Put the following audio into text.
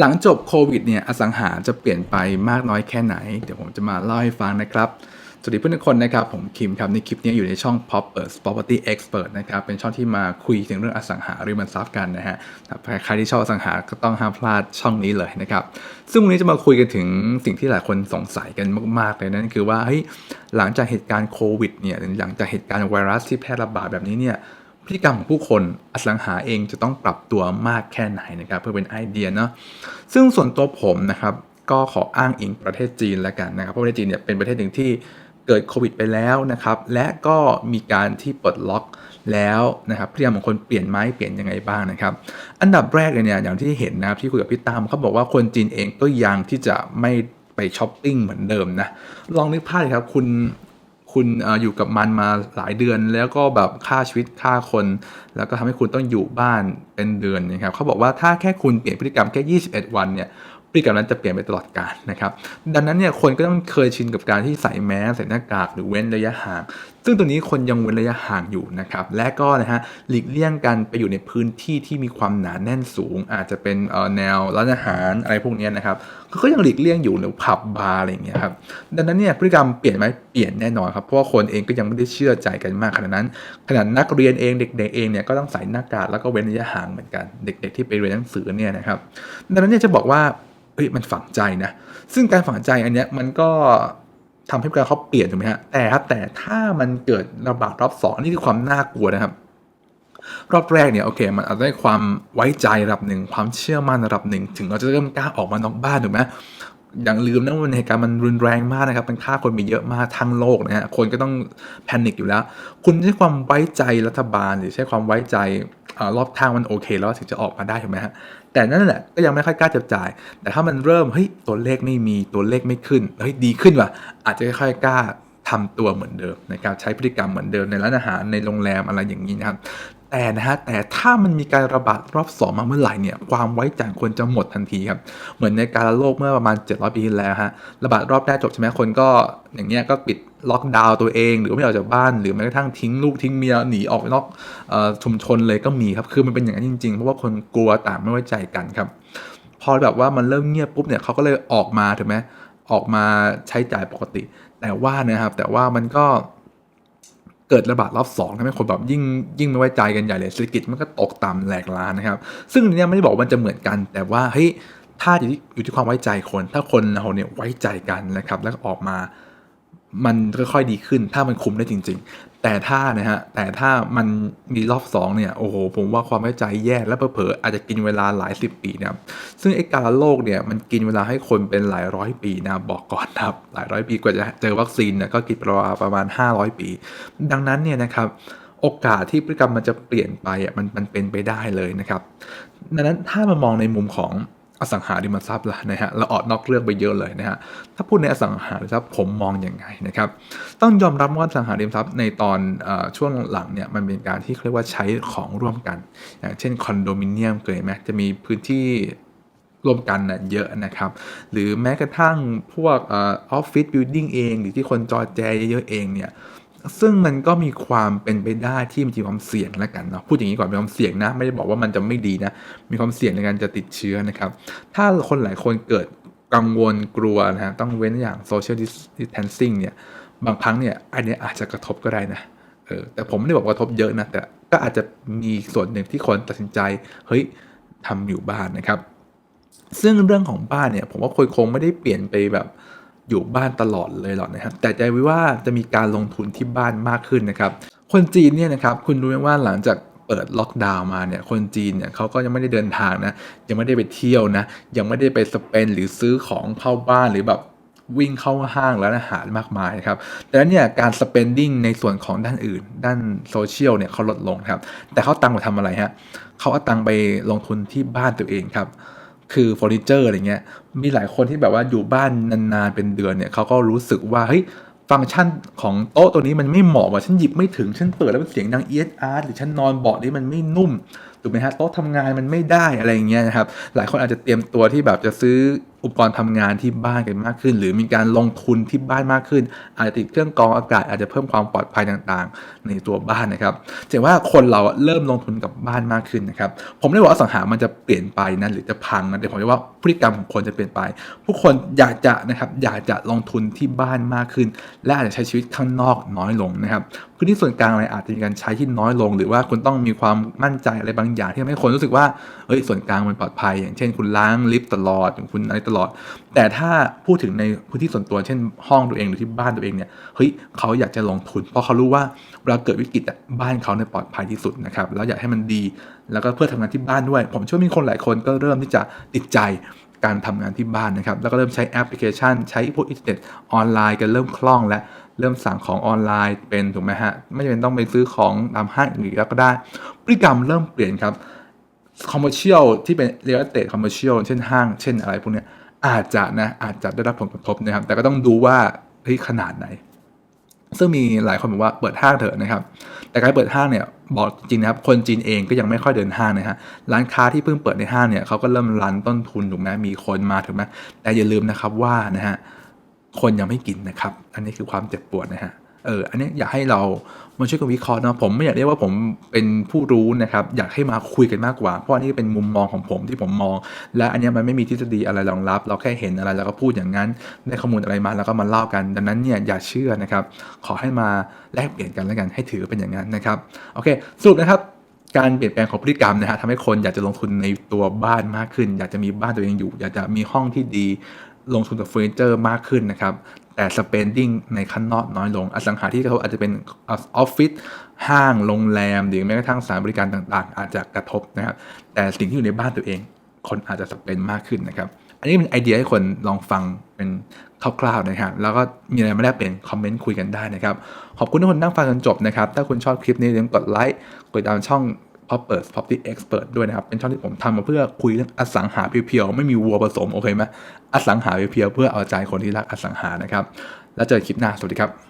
หลังจบโควิดเนี่ยอสังหาจะเปลี่ยนไปมากน้อยแค่ไหน เดี๋ยวผมจะมาเล่าให้ฟังนะครับ สวัสดีเพื่อนทุกคนนะครับ ผมคิมครับในคลิปนี้อยู่ในช่อง Pop Property Expert นะครับ เป็นช่องที่มาคุยถึงเรื่องอสังหาริมทรัพย์กันนะฮะใครที่ชอบอสังหาก็ต้องห้ามพลาดช่องนี้เลยนะครับ ซึ่งวันนี้จะมาคุยกันถึงสิ่งที่หลายคนสงสัยกันมากๆเลยนั่นคือว่าเฮ้ยหลังจากเหตุการณ์โควิดเนี่ยหลังจากเหตุการณ์ไวรัสที่แพร่ระบาดแบบนี้เนี่ย พฤติกรรมของผู้คนอสังหาเองจะต้องปรับตัวมากแค่ไหนนะครับเพื่อเป็นไอเดียเนาะซึ่งส่วนตัวผมนะครับก็ขออ้างอิงประเทศจีนแล้วกันนะครับเพราะประเทศจีนเนี่ยเป็นประเทศหนึ่งที่เกิดโควิดไปแล้วนะครับและก็มีการที่ปลดล็อกแล้วนะครับพฤติกรรมของคนเปลี่ยนไหมเปลี่ยนยังไงบ้างนะครับ อันดับแรกเลยเนี่ยอย่างที่เห็นนะครับที่คุยกับพี่ตามเขาบอกว่าคนจีนเองก็ยังที่จะไม่ไปช้อปปิ้งเหมือนเดิมนะลองนึกภาพครับคุณ คุณอยู่กับมันมาหลายเดือน แล้วก็แบบค่าชีวิตค่าคน แล้วก็ทำให้คุณต้องอยู่บ้านเป็นเดือนนะครับเขาบอกว่าถ้าแค่คุณเปลี่ยนพฤติกรรมแค่ 21 วันเนี่ยพฤติกรรมนั้นจะเปลี่ยนไปตลอดกาลนะครับ ดังนั้นเนี่ยคนก็ต้องเคยชินกับการที่ใส่แมสใส่หน้ากากหรือเว้นระยะห่างซึ่งตัวนี้คนยังเว้นระยะห่างอยู่นะครับ และก็นะฮะหลีกเลี่ยงกันไปอยู่ในพื้นที่ที่มีความหนาแน่นสูง อาจจะเป็นแนวร้านอาหารอะไรพวกนี้นะครับเขาก็ยังหลีกเลี่ยงอยู่หรือผับบาร์อะไรอย่างเงี้ยครับดังนั้นเนี่ยพฤติกรรมเปลี่ยนไหมเปลี่ยนแน่นอนครับเพราะว่าคนเองก็ยังไม่ได้เชื่อใจกันมากขนาดนั้น ขนาดนักเรียนเองเด็ก ๆ เองเนี่ยก็ต้องใส่หน้ากากแล้วก็เว้นระยะห่างเหมือนกันเด็ก ๆ ที่ไปเรียนหนังสือเนี่ยนะครับดังนั้นเนี่ยจะบอกว่าเฮ้ยมันฝังใจนะซึ่งการฝังใจอันเนี้ยมันก็ ทำให้การเขาเปลี่ยนถูกไหมฮะแต่ครับแต่ถ้ามันเกิดระบาดรอบสองนี่คือความน่ากลัวนะครับ รอบแรกเนี่ยโอเค มันอาจจะได้ความไว้ใจระดับหนึ่งความเชื่อมั่นระดับหนึ่งถึงเราจะเริ่มกล้าออกมานอกบ้านถูกไหม อย่างลืมนะว่าเหตุการณ์มันรุนแรงมากนะครับ มันฆ่าคนมีเยอะมากทั้งโลกนะฮะคนก็ต้องแพนิคอยู่แล้ว คุณใช้ความไว้ใจรัฐบาล หรือใช้ความไว้ใจอรอบข้างมันโอเค แล้วถึงจะออกมาได้ถูกไหมฮะแต่นั่นแหละก็ยังไม่ค่อยกล้าจับจ่าย แต่ถ้ามันเริ่มเฮ้ยตัวเลขไม่มีตัวเลขไม่ขึ้นเฮ้ยดีขึ้นว่ะอาจจะค่อยๆกล้าทำตัวเหมือนเดิมนะครับใช้พฤติกรรมเหมือนเดิมในร้านอาหารในโรงแรมอะไรอย่างนี้นะครับ แต่นะฮะแต่ถ้ามันมีการระบาดรอบสองมาเมื่อไหร่เนี่ยความไว้ใจควรจะหมดทันทีครับเหมือนในการระโลกเมื่อประมาณ 700 ปีที่แล้วฮะระบาดรอบแรกจบใช่ไหมคนก็อย่างเงี้ยก็ปิดล็อกดาวน์ตัวเอง หรือไม่ออกจากบ้าน หรือแม้กระทั่งทิ้งลูกทิ้งเมียหนีออกนอกออชุมชนเลยก็มีครับคือมันเป็นอย่างนั้นจริงๆ เพราะว่าคนกลัวต่างไม่ไว้ใจกันครับ พอแบบว่ามันเริ่มเงียบปุ๊บเนี่ยเขาก็เลยออกมาถูกไหมออกมาใช้จ่ายปกติ แต่ว่านะครับแต่ว่ามันก็ เกิดระบาดรอบสองทำให้คนแบบยิ่งยิ่งไม่ไว้ใจกันใหญ่เลยเศรษฐกิจมันก็ตกต่ำแหลกล้านนะครับ ซึ่งเนี่ยไม่ได้บอกว่ามันจะเหมือนกัน แต่ว่าเฮ้ยถ้าอยู่ที่อยู่ที่ความไว้ใจคน ถ้าคนเราเนี่ยไว้ใจกันนะครับ แล้วออกมามันค่อยๆดีขึ้น ถ้ามันคุมได้จริง ๆ แต่ถ้านะฮะแต่ถ้ามันมีรอบสองเนี่ยโอ้โหผมว่าความไว้ใจแย่และเผลอๆอาจจะกินเวลาหลายสิบปีนะครับซึ่งไอ้การโรคเนี่ยมันกินเวลาให้คนเป็นหลายร้อยปีนะบอกก่อนนะครับหลายร้อยปีกว่าจะเจอวัคซีนนี่ยก็กินประมาณ 500 ปี ดังนั้นเนี่ยนะครับโอกาสที่พฤติกรรมมันจะเปลี่ยนไปอะมันมันเป็นไปได้เลยนะครับ ดังนั้นถ้ามามองในมุมของ อสังหาริมทรัพย์ล่ะนะฮะเราออกนอกเรื่องไปเยอะเลยนะฮะถ้าพูดในอสังหาริมทรัพย์ผมมองอย่างไงนะครับต้องยอมรับว่าอสังหาริมทรัพย์ในตอนอช่วงหลังเนี่ยมันเป็นการที่เรียกว่าใช้ของร่วมกันอย่างเช่นคอนโดมิเนียมเคยไหมจะมีพื้นที่ร่วมกันนะเยอะนะครับ หรือแม้กระทั่งพวกออฟฟิศบิลดิ่งเอง หรือที่คนจอแจเยอะๆเองเนี่ย ซึ่งมันก็มีความเป็นไปได้ที่มันจะมีความเสี่ยงแล้วกันเนาะพูดอย่างนี้ก่อนมีความเสี่ยงนะ ไม่ได้บอกว่ามันจะไม่ดีนะ มีความเสี่ยงในการจะติดเชื้อนะครับ ถ้าคนหลายคนเกิดกังวลกลัวนะฮะต้องเว้นอย่าง social distancing เนี่ยบางครั้งเนี่ยอันเนี้ยอาจจะกระทบก็ได้นะเออแต่ผมไม่ได้บอกกระทบเยอะนะ แต่ก็อาจจะมีส่วนหนึ่งที่คนตัดสินใจเฮ้ยทำอยู่บ้านนะครับ ซึ่งเรื่องของบ้านเนี่ยผมว่าคนคงไม่ได้เปลี่ยนไปแบบ อยู่บ้านตลอดเลยหรอกนะครับ แต่ใจไว้ว่าจะมีการลงทุนที่บ้านมากขึ้นนะครับ คนจีนเนี่ยนะครับคุณรู้ไหมว่าหลังจากเปิดล็อกดาวน์มาเนี่ยคนจีนเนี่ยเขาก็ยังไม่ได้เดินทางนะยังไม่ได้ไปเที่ยวนะยังไม่ได้ไปสเปนหรือซื้อของเข้าบ้านหรือแบบวิ่งเข้าห้างแล้วอาหารมากมายครับดังนั้นเนี่ยการ spending ในส่วนของด้านอื่น ด้านโซเชียลเนี่ยเขาลดลงครับแต่เขาตังค์มาทำอะไรฮะเขาเอาตังค์ไปลงทุนที่บ้านตัวเองครับ คือเฟอร์นิเจอร์อะไรเงี้ยมีหลายคนที่แบบว่าอยู่บ้านนานๆเป็นเดือนเนี่ยเขาก็รู้สึกว่าเฮ้ยฟังก์ชันของโต๊ะตัวนี้มันไม่เหมาะว่ะฉันหยิบไม่ถึงฉันเปิดแล้วมันเสียงดังเอียดอาร์หรือฉันนอนเบาะนี้มันไม่นุ่ม ถูกไหมฮะโต๊ะทำงานมันไม่ได้อะไรอย่างเงี้ยนะครับหลายคนอาจจะเตรียมตัวที่แบบจะซื้ออุปกรณ์ทำงานที่บ้านกันมากขึ้น หรือมีการลงทุนที่บ้านมากขึ้น อาจจะติดเครื่องกรองอากาศอาจจะเพิ่มความปลอดภัยต่างๆ ในตัวบ้านนะครับแต่ว่าคนเราเริ่มลงทุนกับบ้านมากขึ้นนะครับผมไม่ได้บอกว่าสังหามันจะเปลี่ยนไปนะหรือจะพังนะแต่ผมจะว่าพฤติกรรมของคนจะเปลี่ยนไป ผู้คนอยากจะนะครับอยากจะลงทุนที่บ้านมากขึ้น และอาจจะใช้ชีวิตข้างนอกน้อยลงนะครับพื้นที่ส่วนกลางอะไรอาจจะมีการใช้ที่น้อยลง หรือว่าคุณต้องมีความมั่นใจอะไรบางอย่างที่ทำให้คนรู้สึกว่าเอ้ยส่วนกลางมันปลอดภัย อย่างเช่น คุณล้างลิฟต์ตลอดคุณอะไรตลอด แต่ถ้าพูดถึงในพื้นที่ส่วนตัวเช่น ห้องตัวเองหรือที่บ้านตัวเองเนี่ยเฮ้ยเขาอยากจะลงทุน เพราะเขารู้ว่าเวลาเกิดวิกฤตอะบ้านเขาเนี่ยปลอดภัยที่สุดนะครับแล้วอยากให้มันดี แล้วก็เพื่อทำงานที่บ้านด้วย ผมเชื่อว่ามีคนหลายคนก็เริ่มที่จะติดใจการทำงานที่บ้านนะครับแล้วก็เริ่มใช้แอปพลิเคชัน ใช้พวกอินเทอร์เน็ตออนไลน์กันเริ่มคล่องและ เริ่มสั่งของออนไลน์เป็นถูกไหมฮะ ไม่จำเป็นต้องไปซื้อของตามห้างอื่นแล้วก็ได้ พฤติกรรมเริ่มเปลี่ยนครับคอมเมอร์เชียลที่เป็นเรียลเ t ตคอมเมอร์เชียลเช่นห้าง เช่นอะไรพวกนี้อาจจะนะอาจจะได้รับผลกระทบนะครับ แต่ก็ต้องดูว่าเฮ้ยขนาดไหน ซึ่งมีหลายคนบอกว่าเปิดห้างเถอะนะครับ แต่การเปิดห้างเนี่ยบอกจริงนะครับ คนจีนเองก็ยังไม่ค่อยเดินห้างนะฮะร้านค้าที่เพิ่งเปิดในห้างเนี่ยเขาก็เริ่มรันต้นทุนถูกไหมมีคนมาถูกไหมแต่อย่าลืมนะครับว่านะฮะ คนยังไม่กินนะครับ อันนี้คือความเจ็บปวดนะฮะเอออันนี้อยากให้เรามาช่วยกันวิเคราะห์เนาะผมไม่อยากเรียกว่าผมเป็นผู้รู้นะครับ อยากให้มาคุยกันมากกว่า เพราะอันนี้เป็นมุมมองของผมที่ผมมอง และอันนี้มันไม่มีทฤษฎีอะไรรองรับ เราแค่เห็นอะไรแล้วก็พูดอย่างนั้นได้ข้อมูลอะไรมาแล้วก็มาเล่ากัน ดังนั้นเนี่ยอย่าเชื่อนะครับ ขอให้มาแลกเปลี่ยนกันแล้วกันให้ถือเป็นอย่างนั้นนะครับโอเคสรุปนะครับการเปลี่ยนแปลงของพฤติกรรมนะฮะทำให้คนอยากจะลงทุนในตัวบ้านมากขึ้น อยากจะมีบ้านตัวเองอยู่ อยากจะมีห้องที่ดี ลงทุนกับเฟอร์นิเจอร์มากขึ้นนะครับ แต่ spending ในข้างนอกน้อยลง อสังหาที่กระทบอาจจะเป็นออฟฟิศห้างโรงแรม หรือแม้กระทั่งสถานบริการต่างๆ อาจจะกระทบนะครับ แต่สิ่งที่อยู่ในบ้านตัวเอง คนอาจจะสเปนมากขึ้นนะครับ อันนี้เป็นไอเดียให้คนลองฟังเป็นคร่าวๆนะครับแล้วก็มีอะไรไม่ได้เป็นคอมเมนต์คุยกันได้นะครับ ขอบคุณทุกคนนั่งฟังจนจบนะครับ ถ้าคุณชอบคลิปนี้อย่าลืมกดไลค์กดติดตามช่อง พอเปิด Property Expert ด้วยนะครับ เป็นช่องที่ผมทำมาเพื่อคุยเรื่องอสังหาเพียวๆ ไม่มีวัวผสม โอเคไหมอสังหาเพียวๆ เพื่อเอาใจคนที่รักอสังหานะครับ แล้วเจอกันคลิปหน้า สวัสดีครับ